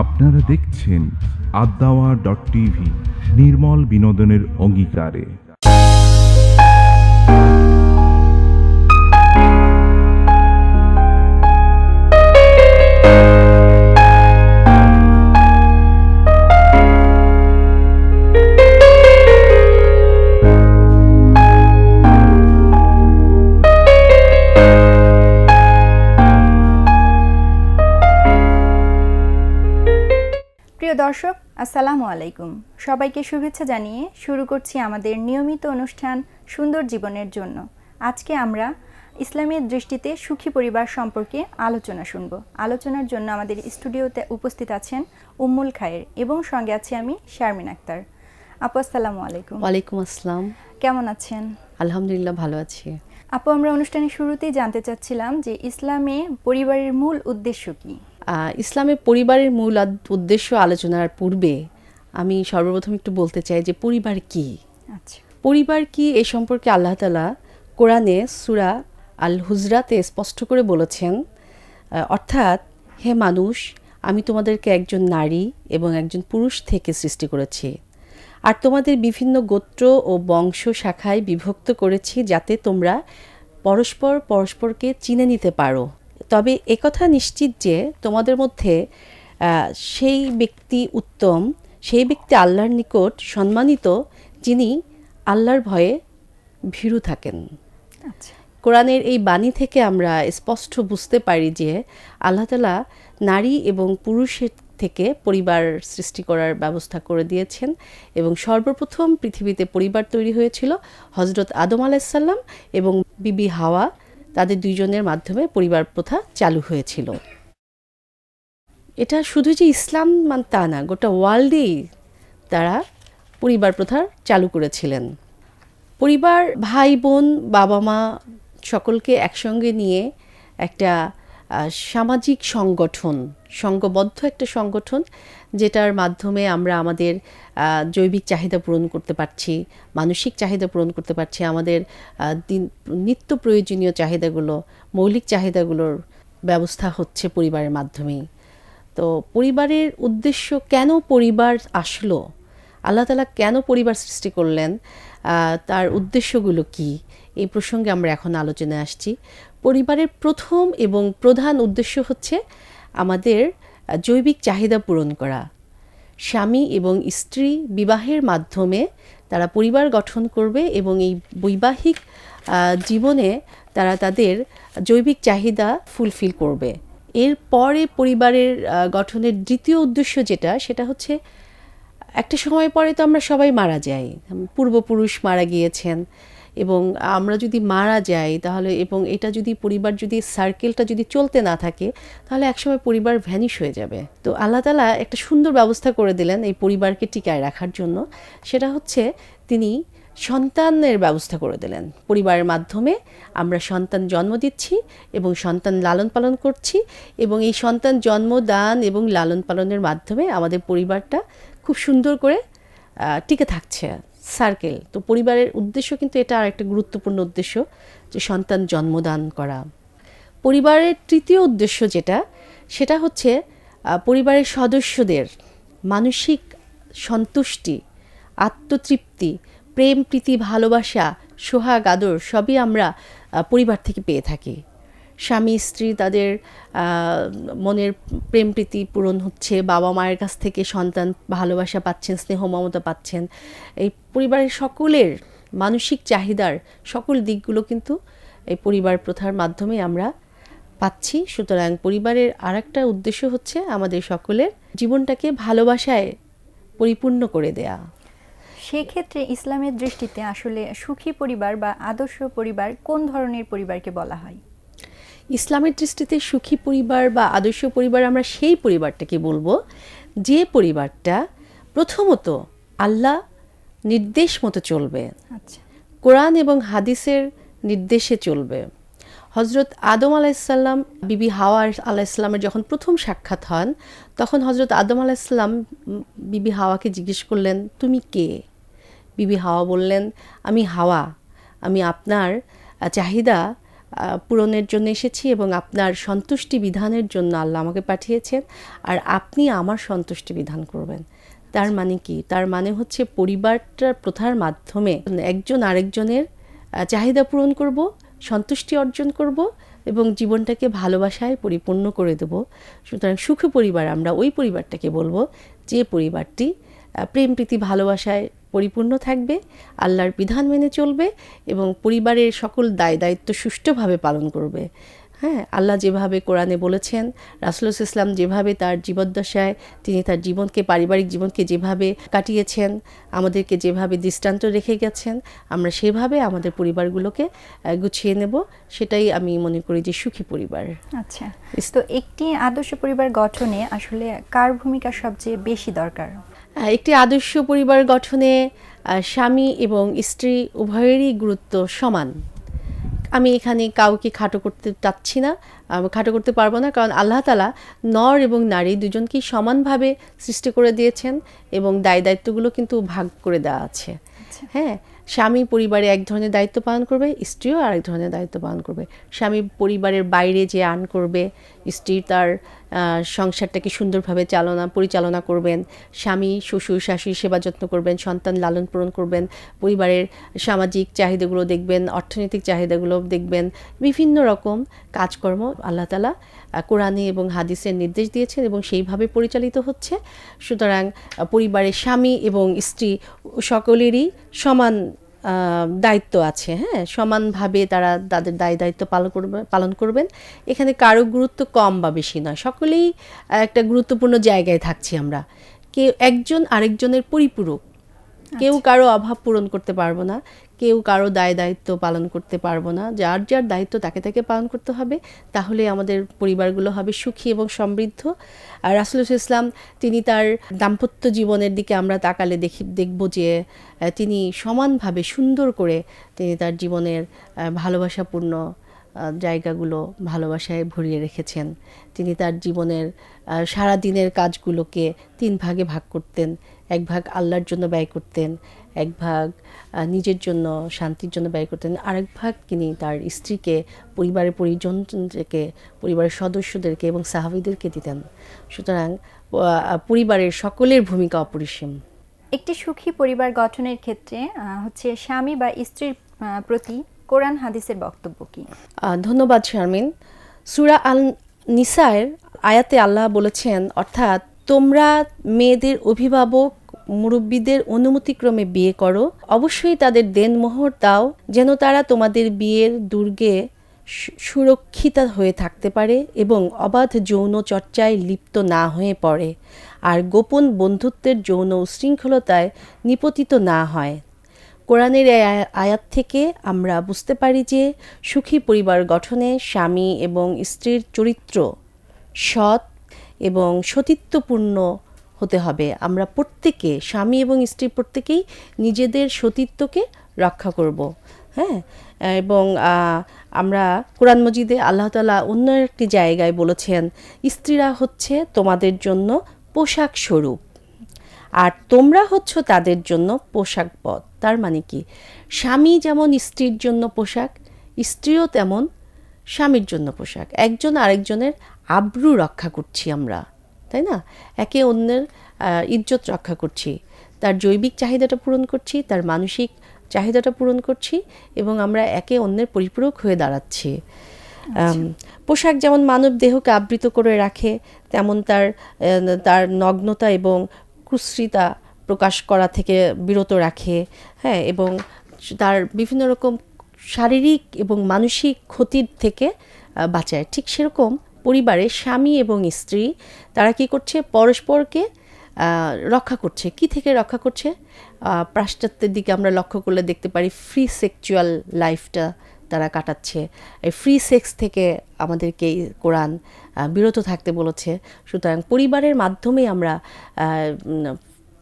আপনারা দেখছেন আদাওয়া dot TV নির্মল বিনোদনের অঙ্গীকারে। আসসালামু আলাইকুম। সবাইকে শুভেচ্ছা জানিয়ে শুরু করছি আমাদের নিয়মিত অনুষ্ঠান সুন্দর জীবনের জন্য। আজকে আমরা ইসলামের দৃষ্টিতে সুখী পরিবার সম্পর্কে আলোচনা শুনব। আলোচনার জন্য আমাদের স্টুডিওতে উপস্থিত আছেন উম্মুল খায়ের এবং সঙ্গে আছি আমি শারমিন আক্তার। আপু আসসালামু আলাইকুম। ওয়ালাইকুম আসসালাম। কেমন আছেন? আলহামদুলিল্লাহ ভালো আছি। আপু আমরা অনুষ্ঠানের শুরুতেই জানতে চাচ্ছিলাম যে ইসলামে পরিবারের মূল উদ্দেশ্য কী? ইসলামে পরিবারের মূল উদ্দেশ্য আলোচনার পূর্বে আমি সর্বপ্রথম একটু বলতে চাই যে পরিবার কি? আচ্ছা। পরিবার কি এ সম্পর্কে আল্লাহ তালা কোরআনে সুরা আল হুজরাতে স্পষ্ট করে বলেছেন অর্থাৎ হে মানুষ আমি তোমাদেরকে একজন নারী এবং একজন পুরুষ থেকে সৃষ্টি করেছি। আর তোমাদের বিভিন্ন গোত্র ও বংশ শাখায় বিভক্ত করেছি যাতে তোমরা পরস্পর পরস্পরকে চিনে নিতে পারো। তবে একথা নিশ্চিত যে তোমাদের মধ্যে সেই ব্যক্তি উত্তম সেই ব্যক্তি আল্লাহর নিকট সম্মানিত যিনি আল্লাহর ভয়ে ভীরু থাকেন। আচ্ছা। কোরআনের এই বাণী থেকে আমরা স্পষ্ট বুঝতে পারি যে আল্লাহ তালা নারী এবং পুরুষের থেকে পরিবার সৃষ্টি করার ব্যবস্থা করে দিয়েছেন এবং সর্বপ্রথম পৃথিবীতে পরিবার তৈরি হয়েছিল হজরত আদম আলাইসাল্লাম এবং বিবি হাওয়া তাদের দুইজনের মাধ্যমে পরিবার প্রথা চালু হয়েছিল। এটা শুধু যে ইসলাম মান তা না, গোটা ওয়ার্ল্ডেই তারা পরিবার প্রথা চালু করেছিলেন। পরিবার, ভাই, বোন, বাবা, মা সকলকে একসঙ্গে নিয়ে একটা সামাজিক সংগঠন, সংঘবদ্ধ একটা সংগঠন, যেটার মাধ্যমে আমরা আমাদের জৈবিক চাহিদা পূরণ করতে পারছি, মানসিক চাহিদা পূরণ করতে পারছি, আমাদের দিন, নিত্য প্রয়োজনীয় চাহিদাগুলো, মৌলিক চাহিদাগুলোর ব্যবস্থা হচ্ছে পরিবারের মাধ্যমেই। তো পরিবারের উদ্দেশ্য কেন পরিবার আসলো? আল্লাহ তালা কেন পরিবার সৃষ্টি করলেন? তার উদ্দেশ্যগুলো কি? এই প্রসঙ্গে আমরা এখন আলোচনায় আসছি। পরিবারের প্রথম এবং প্রধান উদ্দেশ্য হচ্ছে আমাদের জৈবিক চাহিদা পূরণ করা। স্বামী এবং স্ত্রী বিবাহের মাধ্যমে তারা পরিবার গঠন করবে এবং এই বৈবাহিক জীবনে তারা তাদের জৈবিক চাহিদা ফুলফিল করবে। এরপরে পরিবারের গঠনের দ্বিতীয় উদ্দেশ্য যেটা, সেটা হচ্ছে একটা সময় পরে তো আমরা সবাই মারা যাই। পূর্বপুরুষ মারা গিয়েছেন। এবং আমরা যদি মারা যাই তাহলে এবং এটা যদি পরিবার যদি সার্কেলটা যদি চলতে না থাকে, তাহলে একসময় পরিবার ভ্যানিশ হয়ে যাবে। তো আল্লাহ তালা একটা সুন্দর ব্যবস্থা করে দিলেন এই পরিবারকে টিকায় রাখার জন্য। সেটা হচ্ছে তিনি সন্তানের ব্যবস্থা করে দিলেন। পরিবারের মাধ্যমে আমরা সন্তান জন্ম দিচ্ছি এবং সন্তান লালন পালন করছি এবং এই সন্তান জন্মদান এবং লালন পালনের মাধ্যমে আমাদের পরিবারটা খুব সুন্দর করে টিকে থাকছে। সার্কেল তো পরিবারের উদ্দেশ্য কিন্তু এটা আর একটা গুরুত্বপূর্ণ উদ্দেশ্য, যে সন্তান জন্মদান করা। পরিবারের তৃতীয় উদ্দেশ্য যেটা, সেটা হচ্ছে পরিবারের সদস্যদের মানসিক সন্তুষ্টি, আত্মতৃপ্তি, প্রেম, প্রীতি, ভালোবাসা, সোহাগ, আদর সবই আমরা পরিবার থেকে পেয়ে থাকি। স্বামী, স্ত্রী তাদের মনের প্রেম প্রীতি পূরণ হচ্ছে, বাবা মায়ের কাছ থেকে সন্তান ভালোবাসা পাচ্ছেন, স্নেহ মমতা পাচ্ছেন। এই পরিবারের সকলের মানসিক চাহিদার সকল দিকগুলো কিন্তু এই পরিবার প্রথার মাধ্যমে আমরা পাচ্ছি। সুতরাং পরিবারের আর একটা উদ্দেশ্য হচ্ছে আমাদের সকলের জীবনটাকে ভালোবাসায় পরিপূর্ণ করে দেয়া। সেক্ষেত্রে ইসলামের দৃষ্টিতে আসলে সুখী পরিবার বা আদর্শ পরিবার কোন ধরনের পরিবারকে বলা হয়? ইসলামের দৃষ্টিতে সুখী পরিবার বা আদর্শ পরিবার আমরা সেই পরিবারটাকে বলব। যে পরিবারটা প্রথমত আল্লাহ নির্দেশ মতো চলবে। আচ্ছা। কোরআন এবং হাদিসের নির্দেশে চলবে। হজরত আদম আলাইসাল্লাম বিবি হাওয়া আলাইসাল্লামের যখন প্রথম সাক্ষাৎ হন তখন হজরত আদম আলাইসাল্লাম বিবি হাওয়াকে জিজ্ঞেস করলেন তুমি কে? বিবি হাওয়া বললেন আমি হাওয়া। আমি আপনার চাহিদা পূরণের জন্য এসেছি এবং আপনার সন্তুষ্টি বিধানের জন্য আল্লাহ আমাকে পাঠিয়েছেন আর আপনি আমার সন্তুষ্টি বিধান করবেন। তার মানে কি? তার মানে হচ্ছে পরিবারটার প্রথার মাধ্যমে একজন আরেকজনের চাহিদা পূরণ করব, সন্তুষ্টি অর্জন করব এবং জীবনটাকে ভালোবাসায় পরিপূর্ণ করে দেব। সুতরাং সুখী পরিবার, আমরা ওই পরিবারটাকে বলব যে পরিবারটি প্রেম প্রীতি ভালোবাসায় পরিপূর্ণ থাকবে আল্লাহর বিধান মেনে চলবে এবং পরিবারের সকল দায় দায়িত্ব সুষ্ঠুভাবে পালন করবে। হ্যাঁ আল্লাহ যেভাবে কোরআনে বলেছেন রাসুল ইসলাম যেভাবে তার জীবদ্দশায় তিনি তার জীবনকে পারিবারিক জীবনকে যেভাবে কাটিয়েছেন আমাদেরকে যেভাবে দৃষ্টান্ত রেখে গেছেন আমরা সেভাবে আমাদের পরিবারগুলোকে গুছিয়ে নেব। সেটাই আমি মনে করি যে সুখী পরিবার। আচ্ছা। তো একটি আদর্শ পরিবার গঠনে আসলে কার ভূমিকা সবচেয়ে বেশি দরকার? একটি আদর্শ পরিবার গঠনে স্বামী এবং স্ত্রী উভয়েরই গুরুত্ব সমান। আমি এখানে কাউকে খাটো করতে চাচ্ছি না খাটো করতে পারব না কারণ আল্লাহ তালা নর এবং নারী দুজনকেই সমানভাবে সৃষ্টি করে দিয়েছেন এবং দায় দায়িত্বগুলো কিন্তু ভাগ করে দেওয়া আছে। হ্যাঁ স্বামী পরিবারে এক ধরনের দায়িত্ব পালন করবে স্ত্রীও আরেক ধরনের দায়িত্ব পালন করবে। স্বামী পরিবারের বাইরে যে আর্ন করবে স্ত্রী তার সংসারটাকে সুন্দরভাবে চালনা পরিচালনা করবেন। স্বামী শ্বশুর শাশুড়ি সেবা যত্ন করবেন সন্তান লালন পালন করবেন। পরিবারের সামাজিক চাহিদাগুলো দেখবেন অর্থনৈতিক চাহিদাগুলো দেখবেন। বিভিন্ন রকম কাজকর্ম আল্লাহ তালা আহ, কোরআনে এবং হাদিসের নির্দেশ দিয়েছেন এবং সেইভাবে পরিচালিত হচ্ছে। সুতরাং পরিবারের স্বামী এবং স্ত্রী সকলেরই সমান দায়িত্ব আছে হ্যাঁ? সমানভাবে তারা তাদের দায় দায়িত্ব পালন করবে পালন করবেন। এখানে কারও গুরুত্ব কম বা বেশি নয়। সকলেই একটা গুরুত্বপূর্ণ জায়গায় থাকছি আমরা। কেউ একজন আরেকজনের পরিপূরক। কেউ কারও অভাব পূরণ করতে পারব না। কেউ কারও দায় দায়িত্ব পালন করতে পারব না। যার যার দায়িত্ব তাকে তাকে পালন করতে হবে। তাহলে আমাদের পরিবারগুলো হবে সুখী এবং সমৃদ্ধ। আর রাসুল ইসলাম, তিনি তার দাম্পত্য জীবনের দিকে আমরা তাকালে দেখি, দেখব যে তিনি সমানভাবে সুন্দর করে তিনি তার জীবনের ভালোবাসাপূর্ণ জায়গাগুলো ভালোবাসায় ভরিয়ে রেখেছেন। তিনি তার জীবনের সারা দিনের কাজগুলোকে তিন ভাগে ভাগ করতেন। এক ভাগ আল্লাহর জন্য ব্যয় করতেন এক ভাগ নিজের জন্য শান্তির জন্য ব্যয় করতেন। আরেক ভাগ তিনি তার স্ত্রীকে পরিবারের পরিজনকে পরিবারের সদস্যদেরকে এবং সাহাবিদেরকে দিতেন। সুতরাং পরিবারের সকলের ভূমিকা অপরিসীম। একটি সুখী পরিবার গঠনের ক্ষেত্রে হচ্ছে স্বামী বা স্ত্রীর প্রতি কোরআন হাদিসের বক্তব্য কি? ধন্যবাদ শারমিন। সুরা আল নিসায়ের আয়াতে আল্লাহ বলেছেন অর্থাৎ তোমরা মেয়েদের অভিভাবক মুরব্বীদের অনুমতিক্রমে বিয়ে করো। অবশ্যই তাদের দেনমোহর দাও, যেন তারা তোমাদের বিয়ের দুর্গে সুরক্ষিত হয়ে থাকতে পারে এবং অবাধ যৌন চর্চায় লিপ্ত না হয়ে পড়ে, আর গোপন বন্ধুত্বের যৌন উশৃঙ্খলতায় নিপতিত না হয়। কোরআনের আয়াত থেকে আমরা বুঝতে পারি যে, সুখী পরিবার গঠনে স্বামী এবং স্ত্রীর চরিত্র সৎ এবং সতীত্বপূর্ণ হতে হবে। আমরা প্রত্যেকে, স্বামী এবং স্ত্রী প্রত্যেকেই নিজেদের সতীত্বকে রক্ষা করব। হ্যাঁ? এবং আমরা কোরআন মজিদে আল্লাহ তালা অন্য একটি জায়গায় বলেছেন, স্ত্রীরা হচ্ছে তোমাদের জন্য পোশাক স্বরূপ, আর তোমরা হচ্ছ তাদের জন্য পোশাক পথ। তার মানে কি? স্বামী যেমন স্ত্রীর জন্য পোশাক, স্ত্রীও তেমন স্বামীর জন্য পোশাক। একজন আরেকজনের আব্রু রক্ষা করছি আমরা। তাই না? একে অন্যের ইজ্জত রক্ষা করছি। তার জৈবিক চাহিদাটা পূরণ করছি তার মানসিক চাহিদাটা পূরণ করছি এবং আমরা একে অন্যের পরিপূরক হয়ে দাঁড়াচ্ছি। পোশাক যেমন মানব দেহকে আবৃত করে রাখে তেমন তার তার নগ্নতা এবং কুশ্রিতা প্রকাশ করা থেকে বিরত রাখে হ্যাঁ এবং তার বিভিন্ন রকম শারীরিক এবং মানসিক ক্ষতির থেকে বাঁচায়। ঠিক সেরকম পরিবারে স্বামী এবং স্ত্রী, তারা কি করছে? পরস্পরকে রক্ষা করছে। কি থেকে রক্ষা করছে? পাশ্চাত্যের দিকে আমরা লক্ষ্য করলে দেখতে পারি ফ্রি সেক্সুয়াল লাইফটা তারা কাটাচ্ছে। এই ফ্রি সেক্স থেকে আমাদেরকে কোরআন বিরত থাকতে বলেছে। সুতরাং পরিবারের মাধ্যমে আমরা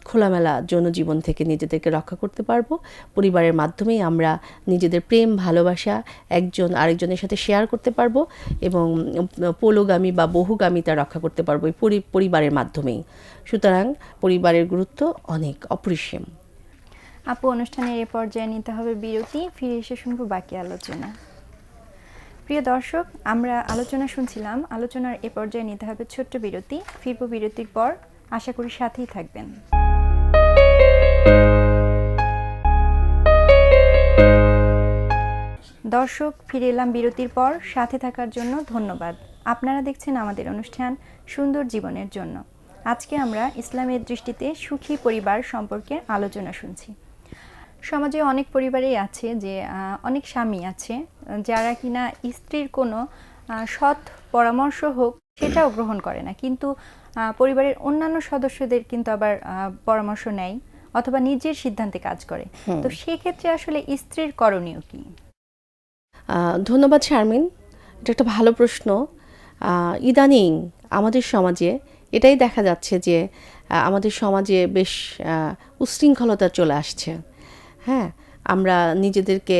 খোলামেলা জনজীবন থেকে নিজেদেরকে রক্ষা করতে পারব। পরিবারের মাধ্যমেই আমরা নিজেদের প্রেম, ভালোবাসা একজন আরেকজনের সাথে শেয়ার করতে পারব এবং পোলোগামী বা বহুগামিতা রক্ষা করতে পারব এই পরি- পরিবারের মাধ্যমেই। সুতরাং পরিবারের গুরুত্ব অনেক অপরিসীম। আপু, অনুষ্ঠানের এ পর্যায়ে নিতে হবে বিরতি, ফিরে এসে শুনব বাকি আলোচনা। প্রিয় দর্শক, আমরা আলোচনা শুনছিলাম। আলোচনার এ পর্যায়ে নিতে হবে ছোট্ট বিরতি। ফিরব বিরতির পর। আশা করি সাথেই থাকবেন। দর্শক, ফিরে এলাম বিরতির পর। সাথে থাকার জন্য ধন্যবাদ। আপনারা দেখছেন আমাদের অনুষ্ঠান সুন্দর জীবনের জন্য। আজকে আমরা ইসলামের দৃষ্টিতে সুখী পরিবার সম্পর্কে আলোচনা শুনছি। সমাজে অনেক পরিবারেই আছে যে অনেক স্বামী আছে, যারা কিনা স্ত্রীর কোনো সৎ পরামর্শ হোক সেটাও গ্রহণ করে না। কিন্তু পরিবারের অন্যান্য সদস্যদের কিন্তু আবার পরামর্শ নেয়। অথবা নিজের সিদ্ধান্তে কাজ করে। তো সেক্ষেত্রে আসলে স্ত্রীর করণীয় কি? ধন্যবাদ শারমিন। এটা একটা ভালো প্রশ্ন। ইদানিং আমাদের সমাজে এটাই দেখা যাচ্ছে যে আমাদের সমাজে বেশ আহ, উচ্ছৃঙ্খলতা চলে আসছে। হ্যাঁ আমরা নিজেদেরকে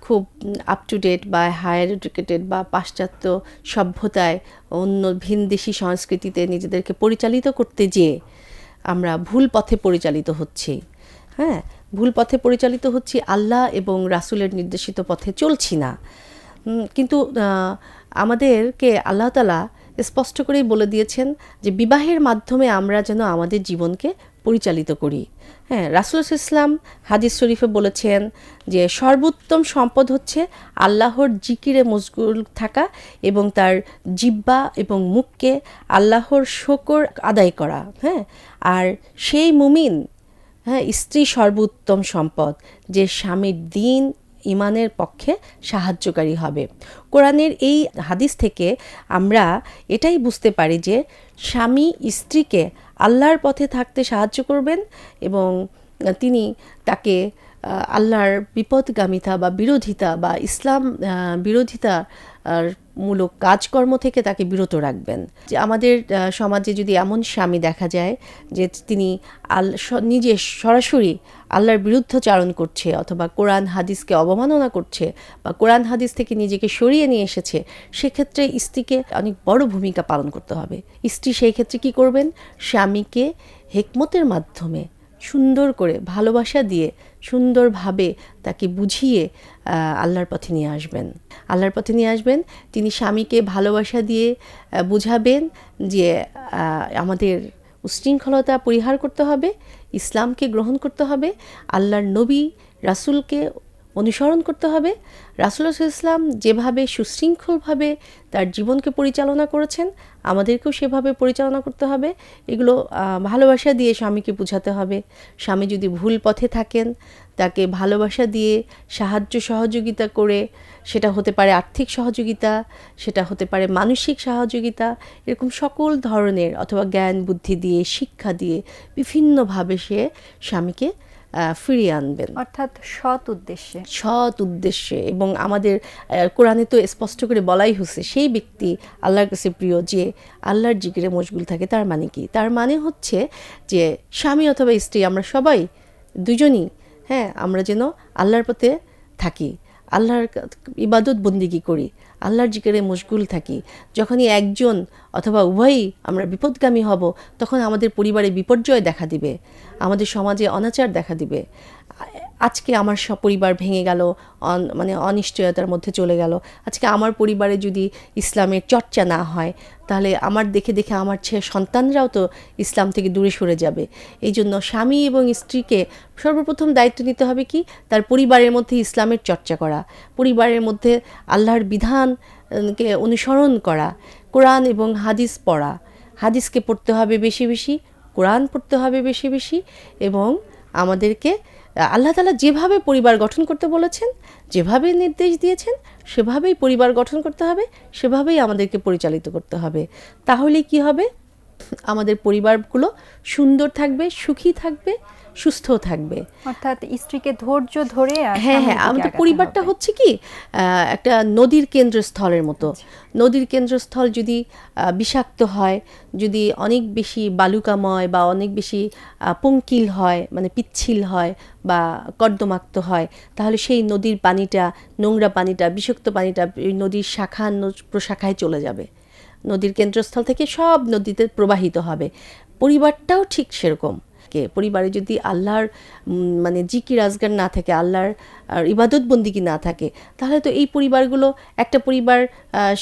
খুব আপ টু ডেট বা হায়ার এডুকেটেড বা পাশ্চাত্য সভ্যতায় অন্য ভিনদেশি সংস্কৃতিতে নিজেদেরকে পরিচালিত করতে যেয়ে আমরা ভুল পথে পরিচালিত হচ্ছি। হ্যাঁ ভুল পথে পরিচালিত হচ্ছি আল্লাহ এবং রাসুলের নির্দেশিত পথে চলছি না। কিন্তু আমাদেরকে আল্লাহতালা স্পষ্ট করেই বলে দিয়েছেন যে বিবাহের মাধ্যমে আমরা যেন আমাদের জীবনকে পরিচালিত করি। হ্যাঁ রাসুল ইসলাম হাদিস শরীফে বলেছেন যে সর্বোত্তম সম্পদ হচ্ছে আল্লাহর জিকিরে মজগুল থাকা এবং তার জিব্বা এবং মুখকে আল্লাহর শকর আদায় করা। হ্যাঁ আর সেই মুমিন হ্যাঁ স্ত্রী সর্বোত্তম সম্পদ, যে স্বামীর দিন ইমানের পক্ষে সাহায্যকারী হবে। কোরআনের এই হাদিস থেকে আমরা এটাই বুঝতে পারি যে স্বামী স্ত্রীকে আল্লাহর পথে থাকতে সাহায্য করবেন এবং তিনি তাকে আল্লাহর বিপদগামিতা বা বিরোধিতা বা ইসলাম বিরোধিতা মূলক কাজকর্ম থেকে তাকে বিরত রাখবেন। যে আমাদের সমাজে যদি এমন স্বামী দেখা যায় যে তিনি আল নিজে সরাসরি আল্লাহর বিরুদ্ধচারণ করছে অথবা কোরআন হাদিসকে অবমাননা করছে বা কোরআন হাদিস থেকে নিজেকে সরিয়ে নিয়ে এসেছে, সেক্ষেত্রে স্ত্রীকে অনেক বড় ভূমিকা পালন করতে হবে। স্ত্রী সেই ক্ষেত্রে কি করবেন? স্বামীকে হেকমতের মাধ্যমে সুন্দর করে, ভালোবাসা দিয়ে, সুন্দরভাবে তাকে বুঝিয়ে আল্লাহর পথে নিয়ে আসবেন। আল্লাহর পথে নিয়ে আসবেন, তিনি স্বামীকে ভালোবাসা দিয়ে বুঝাবেন যে আমাদের উশৃঙ্খলতা পরিহার করতে হবে, ইসলামকে গ্রহণ করতে হবে, আল্লাহর নবী, রাসূলকে অনুসরণ করতে হবে। রাসুল ইসলাম যেভাবে সুশৃঙ্খলভাবে তার জীবনকে পরিচালনা করেছেন, আমাদেরকেও সেভাবে পরিচালনা করতে হবে। এগুলো ভালোবাসা দিয়ে স্বামীকে বোঝাতে হবে। স্বামী যদি ভুল পথে থাকেন, তাকে ভালোবাসা দিয়ে সাহায্য সহযোগিতা করে, সেটা হতে পারে আর্থিক সহযোগিতা, সেটা হতে পারে মানসিক সহযোগিতা, এরকম সকল ধরনের অথবা জ্ঞান, বুদ্ধি দিয়ে, শিক্ষা দিয়ে, বিভিন্নভাবে সে স্বামীকে ফিরিয়ে আনবেন। অর্থাৎ সৎ উদ্দেশ্যে। সৎ উদ্দেশ্যে এবং আমাদের কোরআনে তো স্পষ্ট করে বলাই হচ্ছে সেই ব্যক্তি আল্লাহর কাছে প্রিয় যে আল্লাহর জিগিরে মশগুল থাকে তার মানে কি? তার মানে হচ্ছে যে স্বামী অথবা স্ত্রী আমরা সবাই দুজনই হ্যাঁ আমরা যেন আল্লাহর পথে থাকি। আল্লাহর ইবাদত বন্দিগি করি? আল্লাহর জিকারে মশগুল থাকি। যখনই একজন অথবা উভয়ই আমরা বিপদগামী হব, তখন আমাদের পরিবারে বিপর্যয় দেখা দিবে। আমাদের সমাজে অনাচার দেখা দিবে। আজকে আমার সব পরিবার ভেঙে গেল মানে অনিশ্চয়তার মধ্যে চলে গেল। আজকে আমার পরিবারে যদি ইসলামের চর্চা না হয়, তাহলে আমার দেখে দেখে আমার ছেলে সন্তানরাও তো ইসলাম থেকে দূরে সরে যাবে। এই জন্য স্বামী এবং স্ত্রীকে সর্বপ্রথম দায়িত্ব নিতে হবে কি? তার পরিবারের মধ্যে ইসলামের চর্চা করা, পরিবারের মধ্যে আল্লাহর বিধানকে অনুসরণ করা, কোরআন এবং হাদিস পড়া। হাদিসকে পড়তে হবে বেশি বেশি, কোরআন পড়তে হবে বেশি বেশি এবং আমাদেরকে আল্লাহ তালা যেভাবে পরিবার গঠন করতে বলেছেন যেভাবে নির্দেশ দিয়েছেন, সেভাবেই পরিবার গঠন করতে হবে, সেভাবেই আমাদেরকে পরিচালিত করতে হবে। তাহলে কি হবে? আমাদের পরিবারগুলো সুন্দর থাকবে, সুখী থাকবে সুস্থ থাকবে। অর্থাৎ স্ত্রীকে ধৈর্য ধরে হ্যাঁ হ্যাঁ আমাদের পরিবারটা হচ্ছে কি একটা নদীর কেন্দ্রস্থলের মতো। নদীর কেন্দ্রস্থল যদি বিষাক্ত হয় যদি অনেক বেশি বালুকাময় বা অনেক বেশি পঙ্কিল হয় মানে পিচ্ছিল হয় বা কর্দমাক্ত হয় তাহলে সেই নদীর পানিটা নোংরা পানিটা বিষাক্ত পানিটা নদীর শাখা প্রশাখায় চলে যাবে। নদীর কেন্দ্রস্থল থেকে সব নদীতে প্রবাহিত হবে। পরিবারটাও ঠিক সেরকম। থাকে। পরিবারে যদি আল্লাহর মানে জিকির আজগার না থাকে আল্লাহর আর ইবাদত বন্দিগি না থাকে তাহলে তো এই পরিবারগুলো একটা পরিবার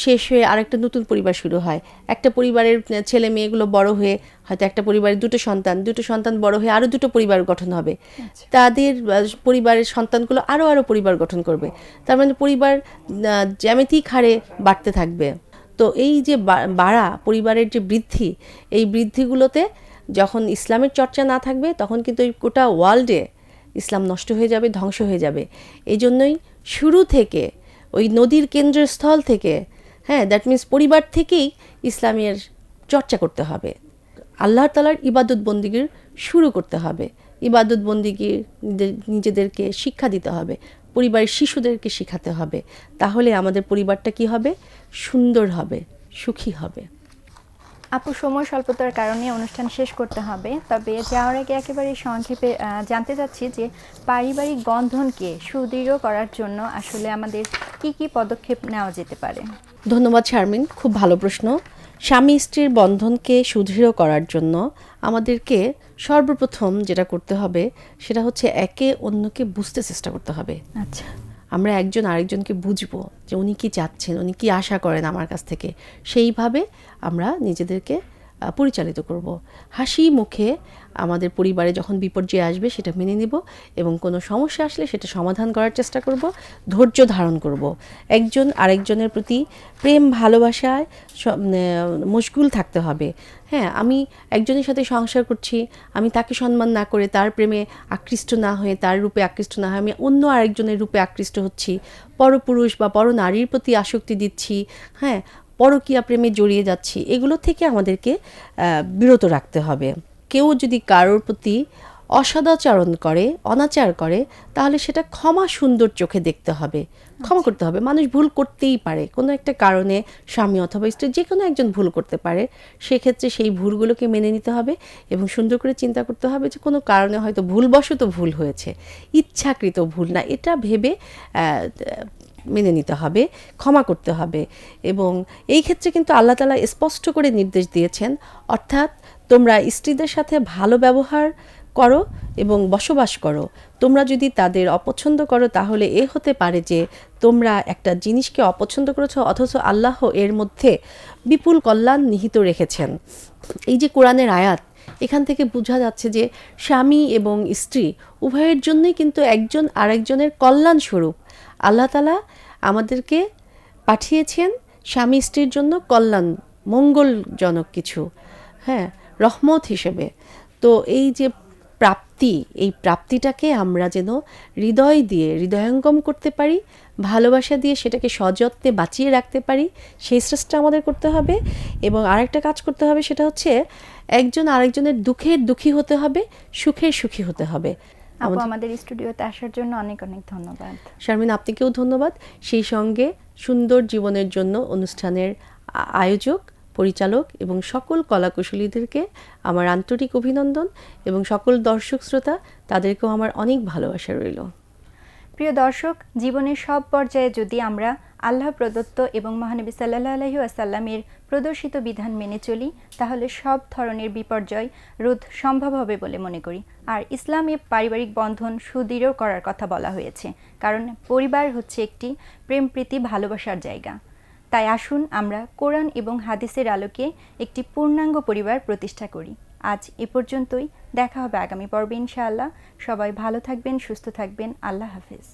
শেষ হয়ে আরেকটা নতুন পরিবার শুরু হয়। একটা পরিবারের ছেলে মেয়েগুলো বড় হয়ে হয়তো একটা পরিবারের দুটো সন্তান দুটো সন্তান বড় হয়ে আরও দুটো পরিবার গঠন হবে। তাদের পরিবারের সন্তানগুলো আরও আরও পরিবার গঠন করবে। তার মানে পরিবার জ্যামিতিক হারে বাড়তে থাকবে। তো এই যে বাড়া পরিবারের যে বৃদ্ধি এই বৃদ্ধিগুলোতে যখন ইসলামের চর্চা না থাকবে, তখন কিন্তু এই গোটা ওয়ার্ল্ডে ইসলাম নষ্ট হয়ে যাবে, ধ্বংস হয়ে যাবে। এই জন্যই শুরু থেকে, ওই নদীর কেন্দ্রস্থল থেকে হ্যাঁ দ্যাট মিন্স পরিবার থেকেই ইসলামের চর্চা করতে হবে। আল্লাহ তালার ইবাদত বন্দিগির শুরু করতে হবে। ইবাদত বন্দিগি নিজেদেরকে শিক্ষা দিতে হবে। পরিবারের শিশুদেরকে শেখাতে হবে। তাহলে আমাদের পরিবারটা কি হবে? সুন্দর হবে, সুখী হবে। আপু সময় স্বল্পতার কারণে অনুষ্ঠান শেষ করতে হবে। তবে যাওয়ার আগে একেবারে সংক্ষেপে জানতে চাচ্ছি যে পারিবারিক বন্ধনকে সুদৃঢ় করার জন্য আসলে আমাদের কি কি পদক্ষেপ নেওয়া যেতে পারে? ধন্যবাদ শারমিন খুব ভালো প্রশ্ন। স্বামী স্ত্রীর বন্ধনকে সুদৃঢ় করার জন্য আমাদেরকে সর্বপ্রথম যেটা করতে হবে সেটা হচ্ছে একে অন্যকে বুঝতে চেষ্টা করতে হবে। আচ্ছা। আমরা একজন আরেকজনকে বুঝব যে উনি কি চাচ্ছেন, উনি কি আশা করেন আমার কাছ থেকে। সেইভাবে আমরা নিজেদেরকে পরিচালিত করব। হাসি মুখে আমাদের পরিবারে যখন বিপর্যয় আসবে সেটা মেনে নিব এবং কোনো সমস্যা আসলে সেটা সমাধান করার চেষ্টা করব, ধৈর্য ধারণ করব। একজন আরেকজনের প্রতি প্রেম, ভালোবাসায় মশগুল থাকতে হবে। হ্যাঁ আমি একজনের সাথে সংসার করছি, আমি তাকে সম্মান না করে তার প্রেমে আকৃষ্ট না হয়ে, তার রূপে আকৃষ্ট না হয়ে আমি অন্য আরেকজনের রূপে আকৃষ্ট হচ্ছি। পরপুরুষ বা পর নারীর প্রতি আসক্তি দিচ্ছি। হ্যাঁ পরকীয়া প্রেমে জড়িয়ে যাচ্ছি এগুলো থেকে আমাদেরকে বিরত রাখতে হবে। কেউ যদি কারোর প্রতি অসদাচরণ করে অনাচার করে তাহলে সেটা ক্ষমা সুন্দর চোখে দেখতে হবে। ক্ষমা করতে হবে। মানুষ ভুল করতেই পারে। কোনো একটা কারণে স্বামী অথবা স্ত্রী যে কোনো একজন ভুল করতে পারে সেক্ষেত্রে সেই ভুলগুলোকে মেনে নিতে হবে এবং সুন্দর করে চিন্তা করতে হবে যে কোনো কারণে হয়তো ভুলবশত ভুল হয়েছে। ইচ্ছাকৃত ভুল না। এটা ভেবে মেনে নিতে হবে, ক্ষমা করতে হবে। এবং এই ক্ষেত্রে কিন্তু আল্লাহ তালা স্পষ্ট করে নির্দেশ দিয়েছেন, অর্থাৎ তোমরা স্ত্রীদের সাথে ভালো ব্যবহার করো এবং বসবাস করো। তোমরা যদি তাদের অপছন্দ করো, তাহলে এ হতে পারে যে তোমরা একটা জিনিসকে অপছন্দ করেছ, অথচ আল্লাহ এর মধ্যে বিপুল কল্যাণ নিহিত রেখেছেন। এই যে কোরআনের আয়াত, এখান থেকে বোঝা যাচ্ছে যে স্বামী এবং স্ত্রী উভয়ের জন্যই কিন্তু একজন আরেকজনের কল্যাণ স্বরূপ আল্লাহ তালা আমাদেরকে পাঠিয়েছেন স্বামী স্ত্রীর জন্য কল্যাণ, মঙ্গলজনক কিছু হ্যাঁ রহমত হিসেবে। তো এই যে প্রাপ্তি, এই প্রাপ্তিটাকে আমরা যেন হৃদয় দিয়ে, হৃদয়ঙ্গম করতে পারি, ভালোবাসা দিয়ে সেটাকে সযত্নে বাঁচিয়ে রাখতে পারি, সেই চেষ্টা আমাদের করতে হবে। এবং আরেকটা কাজ করতে হবে সেটা হচ্ছে, একজন আরেকজনের দুঃখের দুঃখী হতে হবে, সুখের সুখী হতে হবে। আপু আমাদের স্টুডিওতে আসার জন্য অনেক অনেক ধন্যবাদ। শারমিন আপনাকেও ধন্যবাদ। সেই সঙ্গে সুন্দর জীবনের জন্য অনুষ্ঠানের আয়োজক পরিচালক এবং সকল কলাকুশলীদেরকে আমার আন্তরিক অভিনন্দন এবং সকল দর্শক শ্রোতা তাদেরকেও আমার অনেক ভালোবাসা রইল। প্রিয় দর্শক জীবনের সব পর্যায়ে যদি আমরা আল্লাহ প্রদত্ত এবং মহানবী সাল্লাহ আলহি আসাল্লামের প্রদর্শিত বিধান মেনে চলি, তাহলে সব ধরনের বিপর্যয় রোধ সম্ভব হবে বলে মনে করি। আর ইসলামে পারিবারিক বন্ধন সুদৃঢ় করার কথা বলা হয়েছে, কারণ পরিবার হচ্ছে একটি প্রেম প্রীতি ভালোবাসার জায়গা। তাই আসুন আমরা কোরআন এবং হাদিসের আলোকে একটি পূর্ণাঙ্গ পরিবার প্রতিষ্ঠা করি। আজ এ পর্যন্তই, দেখা হবে আগামী পর্বে ইনশাআল্লাহ। সবাই ভালো থাকবেন, সুস্থ থাকবেন। আল্লাহ হাফেজ।